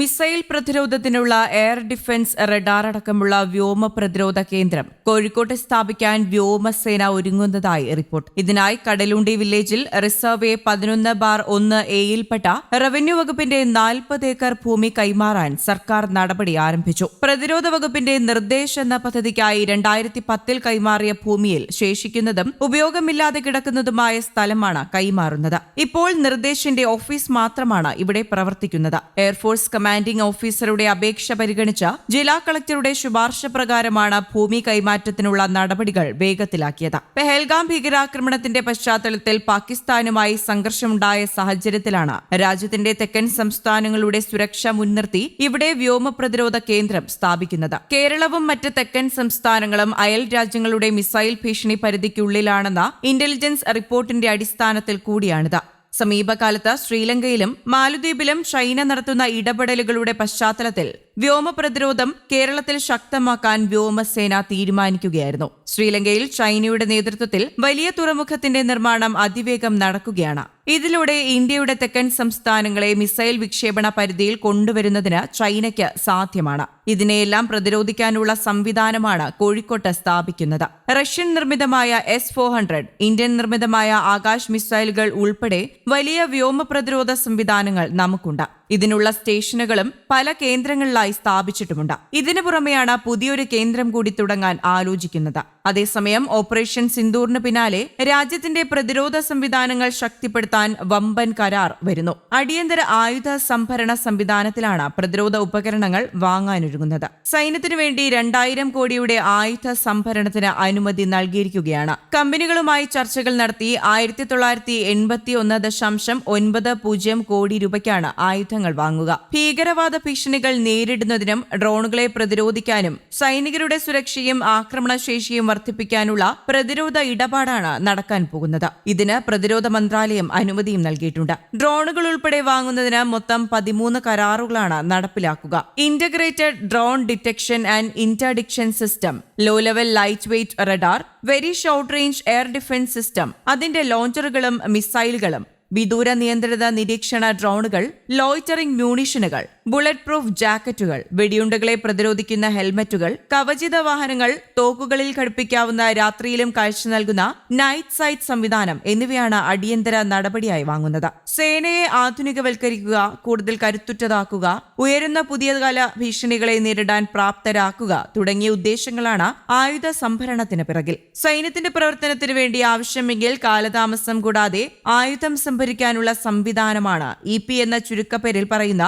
Missile പ്രതിരോധത്തിനുള്ള air defence radar അടക്കമുള്ള വ്യോമ പ്രതിരോധ കേന്ദ്രം കോഴിക്കോട്ട് സ്ഥാപിക്കാൻ വ്യോമസേന ഒരുങ്ങുന്നതായി റിപ്പോർട്ട്. ഇതിനായി കടലുണ്ടി വില്ലേജിൽ റിസർവേ പതിനൊന്ന് ബാർ ഒന്ന് എയിൽപ്പെട്ട റവന്യൂ വകുപ്പിന്റെ നാൽപ്പത് ഏക്കർ ഭൂമി കൈമാറാൻ സർക്കാർ നടപടി ആരംഭിച്ചു. പ്രതിരോധ വകുപ്പിന്റെ നിർദ്ദേശ എന്ന പദ്ധതിക്കായി രണ്ടായിരത്തി പത്തിൽ കൈമാറിയ ഭൂമിയിൽ ശേഷിക്കുന്നതും ഉപയോഗമില്ലാതെ കിടക്കുന്നതുമായ സ്ഥലമാണ് കൈമാറുന്നത്. ഇപ്പോൾ നിർദ്ദേശിന്റെ ഓഫീസ് മാത്രമാണ് ഇവിടെ പ്രവർത്തിക്കുന്നത്. എയർഫോഴ്സ് കമാൻഡിംഗ് ഓഫീസറുടെ അപേക്ഷ പരിഗണിച്ച ജില്ലാ കളക്ടറുടെ ശുപാർശ പ്രകാരമാണ് ഭൂമി കൈമാറ്റത്തിനുള്ള നടപടികൾ വേഗത്തിലാക്കിയത്. പെഹൽഗാം ഭീകരാക്രമണത്തിന്റെ പശ്ചാത്തലത്തിൽ പാകിസ്ഥാനുമായി സംഘർഷമുണ്ടായ സാഹചര്യത്തിലാണ് രാജ്യത്തിന്റെ തെക്കൻ സംസ്ഥാനങ്ങളുടെ സുരക്ഷ മുൻനിർത്തി ഇവിടെ വ്യോമ പ്രതിരോധ കേന്ദ്രം സ്ഥാപിക്കുന്നത്. കേരളവും മറ്റ് തെക്കൻ സംസ്ഥാനങ്ങളും അയൽ രാജ്യങ്ങളുടെ മിസൈൽ ഭീഷണി പരിധിക്കുള്ളിലാണെന്ന ഇന്റലിജൻസ് റിപ്പോർട്ടിന്റെ അടിസ്ഥാനത്തിൽ കൂടിയാണിത്. സമീപകാലത്ത് ശ്രീലങ്കയിലും മാലദ്വീപിലും ചൈന നടത്തുന്ന ഇടപെടലുകളുടെ പശ്ചാത്തലത്തിൽ വ്യോമ പ്രതിരോധം കേരളത്തിൽ ശക്തമാക്കാൻ വ്യോമസേന തീരുമാനിക്കുകയായിരുന്നു. ശ്രീലങ്കയിൽ ചൈനയുടെ നേതൃത്വത്തിൽ വലിയ തുറമുഖത്തിന്റെ നിർമ്മാണം അതിവേഗം നടക്കുകയാണ്. ഇതിലൂടെ ഇന്ത്യയുടെ തെക്കൻ സംസ്ഥാനങ്ങളെ മിസൈൽ വിക്ഷേപണ പരിധിയിൽ കൊണ്ടുവരുന്നതിന് ചൈനയ്ക്ക് സാധ്യമാണ്. ഇതിനെയെല്ലാം പ്രതിരോധിക്കാനുള്ള സംവിധാനമാണ് കോഴിക്കോട്ട് സ്ഥാപിക്കുന്നത്. റഷ്യൻ നിർമ്മിതമായ എസ് ഫോർ ഹൺഡ്രഡ് ഇന്ത്യൻ നിർമ്മിതമായ ആകാശ് മിസൈലുകൾ ഉൾപ്പെടെ വലിയ വ്യോമ പ്രതിരോധ സംവിധാനങ്ങൾ നമുക്കുണ്ട്. ഇതിനുള്ള സ്റ്റേഷനുകളും പല കേന്ദ്രങ്ങളിലായി സ്ഥാപിച്ചിട്ടുമുണ്ട്. ഇതിനു പുറമെയാണ് പുതിയൊരു കേന്ദ്രം കൂടി തുടങ്ങാൻ ആലോചിക്കുന്നത്. അതേസമയം ഓപ്പറേഷൻ സിന്ദൂറിന് പിന്നാലെ രാജ്യത്തിന്റെ പ്രതിരോധ സംവിധാനങ്ങൾ ശക്തിപ്പെടുത്താൻ വമ്പൻ കരാർ വരുന്നു. അടിയന്തര ആയുധ സംഭരണ സംവിധാനത്തിലാണ് പ്രതിരോധ ഉപകരണങ്ങൾ വാങ്ങാനൊരുങ്ങുന്നത്. സൈന്യത്തിനു വേണ്ടി രണ്ടായിരം കോടിയുടെ ആയുധ സംഭരണത്തിന് അനുമതി നൽകിയിരിക്കുകയാണ്. കമ്പനികളുമായി ചർച്ചകൾ നടത്തി ആയിരത്തി തൊള്ളായിരത്തി എൺപത്തി ഒന്ന് ദശാംശം ഒൻപത് പൂജ്യം കോടി രൂപയ്ക്കാണ് ആയുധങ്ങൾ വാങ്ങുക. ഭീകരവാദ ഭീഷണികൾ നേരിടുന്നതിനും ഡ്രോണുകളെ പ്രതിരോധിക്കാനും സൈനികരുടെ സുരക്ഷയും ആക്രമണശേഷിയും വർദ്ധിപ്പിക്കാനുള്ള പ്രതിരോധ ഇടപാടാണ് നടക്കാൻ പോകുന്നത്. ഇതിന് പ്രതിരോധ മന്ത്രാലയം അനുമതിയും നൽകിയിട്ടുണ്ട്. ഡ്രോണുകൾ ഉൾപ്പെടെ വാങ്ങുന്നതിന് മൊത്തം പതിമൂന്ന് കരാറുകളാണ് നടപ്പിലാക്കുക. Integrated drone detection and interdiction system low level light weight radar very short range air defence system അതിന്റെ ലോഞ്ചറുകളും മിസൈലുകളും വിദൂര നിയന്ത്രിത നിരീക്ഷണ ഡ്രോണുകൾ ലോയിറ്ററിംഗ് മ്യൂണിഷനുകൾ ബുള്ളറ്റ് പ്രൂഫ് ജാക്കറ്റുകൾ വെടിയുണ്ടകളെ പ്രതിരോധിക്കുന്ന ഹെൽമറ്റുകൾ കവചിത വാഹനങ്ങൾ തോക്കുകളിൽ ഘടിപ്പിക്കാവുന്ന രാത്രിയിലും കാഴ്ച നൽകുന്ന നൈറ്റ് സൈറ്റ് സംവിധാനം എന്നിവയാണ് അടിയന്തര നടപടിയായി വാങ്ങുന്നത്. സേനയെ ആധുനികവൽക്കരിക്കുക കൂടുതൽ കരുത്തുറ്റതാക്കുക ഉയരുന്ന പുതിയ കാല ഭീഷണികളെ നേരിടാൻ പ്രാപ്തരാക്കുക തുടങ്ങിയ ഉദ്ദേശങ്ങളാണ് ആയുധ സംഭരണത്തിന് പിറകിൽ. സൈന്യത്തിന്റെ പ്രവർത്തനത്തിന് വേണ്ടി ആവശ്യമെങ്കിൽ കാലതാമസം കൂടാതെ ആയുധം സംഭരിക്കാനുള്ള സംവിധാനമാണ് ഇ പി എന്ന ചുരുക്കപ്പേരിൽ പറയുന്ന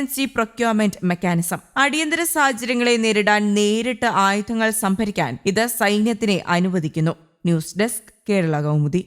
എമർജൻസി പ്രൊക്യൂർമെന്റ് മെക്കാനിസം അടിയന്തര സാഹചര്യങ്ങളെ നേരിടാൻ നേരിട്ട് ആയുധങ്ങൾ സംഭരിക്കാൻ ഇത് സൈന്യത്തിനെ അനുവദിക്കുന്നു. News desk Kerala Kaumudi.